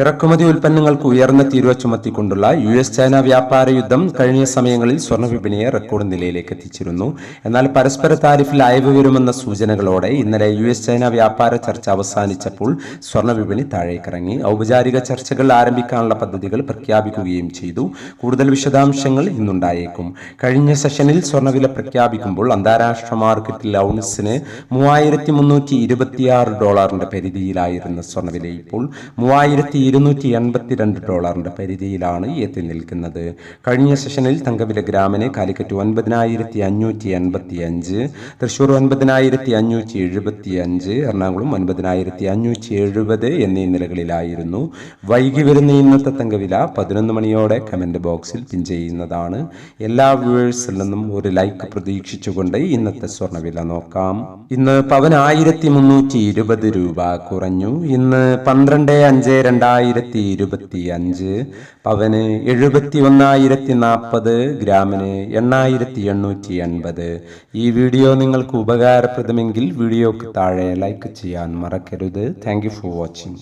ഇറക്കുമതി ഉൽപ്പന്നങ്ങൾക്ക് ഉയർന്ന തീരുവ ചുമത്തിക്കൊണ്ടുള്ള യു എസ് ചൈന വ്യാപാര യുദ്ധം കഴിഞ്ഞ സമയങ്ങളിൽ സ്വർണ വിപണിയെ റെക്കോർഡ് നിലയിലേക്ക് എത്തിച്ചിരുന്നു. എന്നാൽ പരസ്പര താരിഫിൽ അയവ് വരുമെന്ന സൂചനകളോടെ ഇന്നലെ യു എസ് ചൈന വ്യാപാര ചർച്ച അവസാനിച്ചപ്പോൾ സ്വർണ വിപണി താഴേക്കിറങ്ങി. ഔപചാരിക ചർച്ചകൾ ആരംഭിക്കാനുള്ള പദ്ധതികൾ പ്രഖ്യാപിക്കുകയും ചെയ്തു. കൂടുതൽ വിശദാംശങ്ങൾ ഇന്നുണ്ടായേക്കും. കഴിഞ്ഞ സെഷനിൽ സ്വർണവില പ്രഖ്യാപിക്കുമ്പോൾ അന്താരാഷ്ട്ര മാർക്കറ്റിൽ ഔൺസിന് മൂവായിരത്തി മുന്നൂറ്റി ഇരുപത്തിയാറ് ഡോളറിന്റെ പരിധിയിലായിരുന്ന സ്വർണവില ഇപ്പോൾ മൂവായിരത്തി ഇരുന്നൂറ്റി എൺപത്തിരണ്ട് ഡോളറിന്റെ പരിധിയിലാണ് എത്തി നിൽക്കുന്നത്. കഴിഞ്ഞ സെഷനിൽ തങ്കവില ഗ്രാമിന് കാലിക്കറ്റ് ഒൻപതിനായിരത്തി അഞ്ഞൂറ്റി എൺപത്തി അഞ്ച് തൃശ്ശൂർ ഒൻപതിനായിരത്തി അഞ്ഞൂറ്റി എഴുപത്തി അഞ്ച് എറണാകുളം ഒൻപതിനായിരത്തി അഞ്ഞൂറ്റി എഴുപത് എന്നീ നിലകളിലായിരുന്നു. വൈകി വരുന്ന ഇന്നത്തെ തങ്കവില പതിനൊന്ന് മണിയോടെ കമന്റ് ബോക്സിൽ പിൻ ചെയ്യുന്നതാണ്. എല്ലാ വ്യൂവേഴ്സിൽ നിന്നും ഒരു ലൈക്ക് പ്രതീക്ഷിച്ചുകൊണ്ട് ഇന്നത്തെ സ്വർണവില നോക്കാം. ഇന്ന് പവൻ ആയിരത്തി മുന്നൂറ്റി ഇരുപത് രൂപ കുറഞ്ഞു. ഇന്ന് പന്ത്രണ്ട് അഞ്ച് രണ്ടായിരത്തി ഇരുപത്തി അഞ്ച് പവന് എഴുപത്തി ഒന്നായിരത്തി നാൽപ്പത് ഗ്രാമിന് എണ്ണായിരത്തി എണ്ണൂറ്റി എൺപത് ഈ വീഡിയോ നിങ്ങൾക്ക് ഉപകാരപ്രദമെങ്കിൽ വീഡിയോക്ക് താഴെ ലൈക്ക് ചെയ്യാൻ മറക്കരുത്. Thank for watching